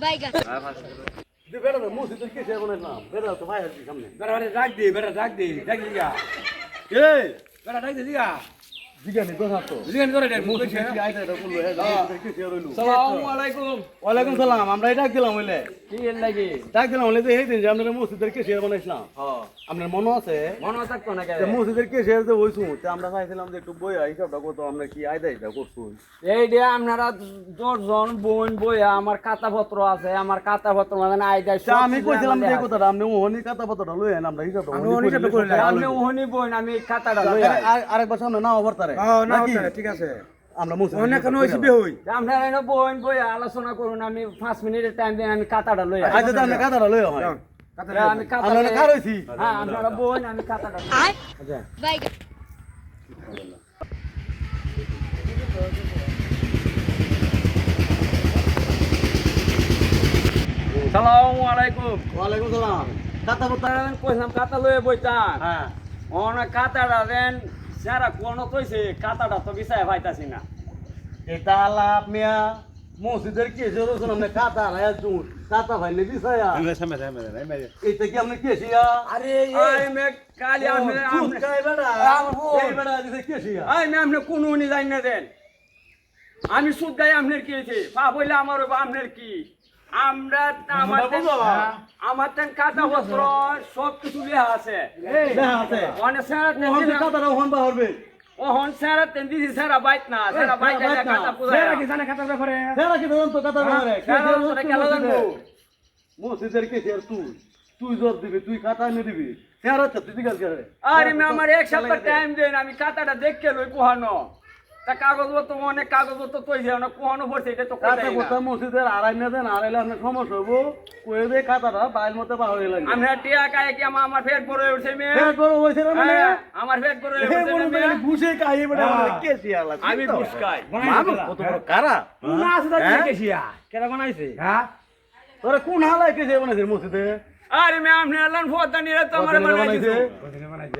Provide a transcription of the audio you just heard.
বাইগান বেড়া মসজিদের কে সে বানাইলাম বেড়া তো ভাই সামনে। বেড়া রাখ দে বেড়া ডাক দে ডাক দিগা এই! বেড়া ডাক দে দিগা জিগানি তো। হাতো দিগেন করে দে মসজিদের কে আইতা এটা বলল হে মসজিদের কে সে রইল সালামু আলাইকুম। ওয়ালাইকুম সালাম আমরা ডাক দিলাম হইলে। কি এর লাগি? ডাক দিলাম হইলে এই দিন যে আমরা মসজিদের কে বানাইছিলাম। হ্যাঁ। আপনার মনে আছে? মনে থাকতো না মসজিদের কে যে হইছু আমরা চাইছিলাম যে একটু বই হিসাবটা কত আমরা কি আইদা এটা করছুন? এই যে আপনারা দশজন বোন বইয়া আমার খাতা পত্র আছে আমার খাতা পত্র মানে আমি কইছিলাম যে কথাটা আপনি ওহনি কথা পত্রটা লই আন আমরা হিসাবটা। আপনি ওহনি বোন আমি খাতাটা। আরেকবার সামনে না নাকি? ঠিক আছে। আমরা মসজিদ অনেক কেন হইছে বে হই আপনারা এনে বোন বইয়া আলোচনা করুন আমি পাঁচ মিনিটের টাইম দিন আমি লই আই। আচ্ছা তাহলে লই হয়। হ্যাঁ, আমি খাতা আমরা কার হইছি হ্যাঁ আমি লই। সালামু আলাইকুম। ওয়ালাইকুম সালাম। কথা বলতে কইলাম খাতা লয়ে বইতাম হ্যাঁ। খাতাটা দেন। সারা কোন কইছে খাতাটা তো বিছায় পাইতাছি না। এটা লাভ মিয়া মসজিদের কে জোর শুন আমরা কাতা রায়া জুন কাতা ভাই নে দিছায়া এইটা কি আপনি কে সিয়া আরে আই মে কালি আপনি আপনি কাই বেড়া। এই বেড়া দিছে কে সিয়া আই মে আপনি কোন উনি যাই না দেন। আমি সুদ গাই আপনার কি হয়েছে পা বইলে আমার আপনার কি? আমরা তেন কাটা বস্ত্র সব কিছু আছে। দেখা আছে। অনেক স্যার ওহন কাতাটা ওহন বা হরবে ওহন স্যার তেন দিদি স্যার বাইত না স্যার বাইত না। কাটা পুজো বেড়া কি জানে খাতার ব্যাপারে? ফেরা কি ধরুন তো ধরে কে স্যার তোরা খেলা জানব? মসজিদের কে সিয়া তুই? তুই জোর দিবি তুই কাতা এনে দিবি। তো তুই দিগাল করে। আরে মে আমার এক সপ্তাহ টাইম দেন আমি কাটাটা দেখকে লই পোহানো তা কাগজপত্র অনেক কাগজপত্র তৈরি অনেক পোহানো পড়ছে এটা তো কই কথা মসজিদের আড়াই না দেন আড়াইলে আপনার সমস্যা হব। কয়ে দে কাতাটা বাইর মতো বাহরে লাগে আমরা টিয়া কায় কি আমার আমার পেট ভরে উঠছে মেয়ে। ফের বড় হইছে না মানে? আমার পেট ভরে উঠছে মেয়ে। ঘুষে খাই বেটা। কে সিয়া লাগছে আমি ঘুষ খাই। মামা কত বড় কারা? না আছে দাদি? কেছিয়া বানাইছে? হ্যাঁ? তোরা কোন হালায় কে যে বানাইছে মসজিদে? আরে মে আপনি এলান ফোয়াতা নিয়ে তো আমার কতদিনে বানাইছে। বানাইছে? কোনদিনে বানাইছে।